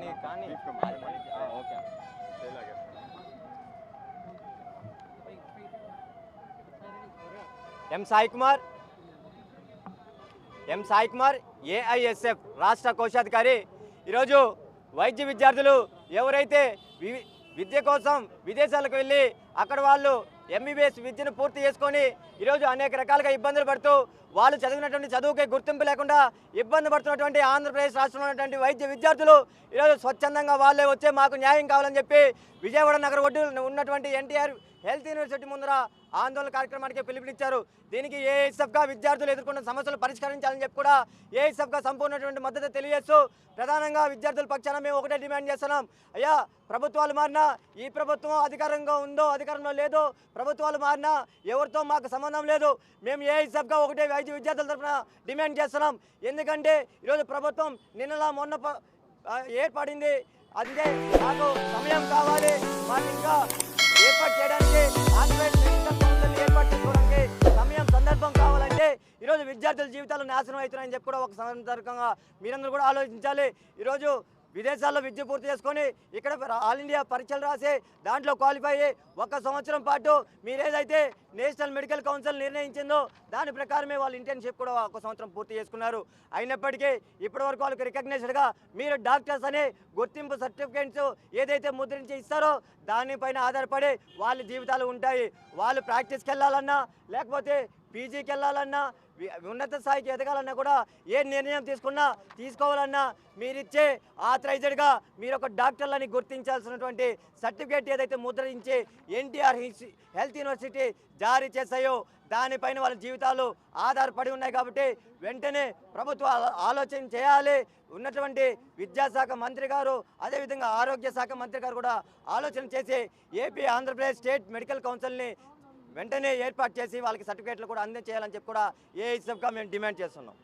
కానీ కానీ. Okay. M Sai Kumar? M Sai Kumar? AISF రాష్ట్ర కోశాధికారి. ఈరోజు వైద్య విద్యార్థులు ఎవరైతే విద్య కోసం విదేశాలకు వెళ్ళి అక్కడ వాళ్ళు ఎంబీబీఎస్ విద్యను పూర్తి చేసుకొని ఈరోజు అనేక రకాలుగా ఇబ్బందులు పడుతూ వాళ్ళు చదివినటువంటి చదువుకే గుర్తింపు లేకుండా ఇబ్బంది పడుతున్నటువంటి ఆంధ్రప్రదేశ్ రాష్ట్రంలో ఉన్నటువంటి వైద్య విద్యార్థులు ఈరోజు స్వచ్ఛందంగా వాళ్ళే వచ్చే మాకు న్యాయం కావాలని చెప్పి విజయవాడ నగర ఒడ్డు ఉన్నటువంటి ఎన్టీఆర్ హెల్త్ యూనివర్సిటీ ముందర ఆందోళన కార్యక్రమానికి పిలుపునిచ్చారు. దీనికి ఏఎస్ఎఫ్గా విద్యార్థులు ఎదుర్కొన్న సమస్యలు పరిష్కరించాలని చెప్పి కూడా ఏఎస్ఎఫ్గా సంపూర్ణటువంటి మద్దతు తెలియజేస్తూ ప్రధానంగా విద్యార్థుల పక్షాన మేము ఒకటే డిమాండ్ చేస్తున్నాం. అయ్యా ప్రభుత్వాలు మారినా ఈ ప్రభుత్వం అధికారంగా ఉందో అధికారంలో లేదో ప్రభుత్వాలు మారినా ఎవరితో మాకు సంబంధం లేదు. మేము ఏఎస్ఎఫ్గా ఒకటే కాలేజీ విద్యార్థుల తరఫున డిమాండ్ చేస్తున్నాం. ఎందుకంటే ఈరోజు ప్రభుత్వం నిన్నలా మొన్న ఏర్పడింది. అందుకే మాకు సమయం కావాలి. మాకు ఇంకా ఏర్పాటు చేయడానికి ఆంధ్రప్రదేశ్ ఏర్పాటు చేసుకోవడానికి సమయం సందర్భం కావాలంటే ఈరోజు విద్యార్థుల జీవితాలు నాశనం అవుతున్నాయని చెప్పి కూడా ఒక సందర్భంగా మీరందరూ కూడా ఆలోచించాలి. ఈరోజు విదేశాల్లో విద్య పూర్తి చేసుకొని ఇక్కడ ఆల్ ఇండియా పరీక్షలు రాసి దాంట్లో క్వాలిఫై అయ్యి ఒక సంవత్సరం పాటు మీరేదైతే నేషనల్ మెడికల్ కౌన్సిల్ నిర్ణయించిందో దాని ప్రకారమే వాళ్ళు ఇంటర్న్షిప్ కూడా ఒక సంవత్సరం పూర్తి చేసుకున్నారు. అయినప్పటికీ ఇప్పటివరకు వాళ్ళకి రికగ్నైజ్డ్గా మీరు డాక్టర్స్ అనే గుర్తింపు సర్టిఫికేట్స్ ఏదైతే ముద్రించి ఇస్తారో దానిపైన ఆధారపడి వాళ్ళ జీవితాలు ఉంటాయి. వాళ్ళు ప్రాక్టీస్కి వెళ్ళాలన్నా లేకపోతే పీజీకి వెళ్ళాలన్నా ఉన్నత స్థాయికి ఎదగాలన్నా కూడా ఏ నిర్ణయం తీసుకున్నా తీసుకోవాలన్నా మీరిచ్చే ఆథరైజ్డ్గా మీరు ఒక డాక్టర్లని గుర్తించాల్సినటువంటి సర్టిఫికేట్ ఏదైతే ముద్రించి ఎన్టీఆర్ హెల్త్ యూనివర్సిటీ జారీ చేశాయో దానిపైన వాళ్ళ జీవితాలు ఆధారపడి ఉన్నాయి కాబట్టి వెంటనే ప్రభుత్వ ఆలోచన చేయాలి. ఉన్నటువంటి విద్యాశాఖ మంత్రి గారు అదేవిధంగా ఆరోగ్య శాఖ మంత్రి గారు కూడా ఆలోచన చేసి A P Andhra Pradesh state medical కౌన్సిల్ని వెంటనే ఏర్పాటు చేసి వాళ్ళకి సర్టిఫికేట్లు కూడా అందించేయాలని చెప్పి కూడా ఏఐసెఫ్గా మేము డిమాండ్ చేస్తున్నాం.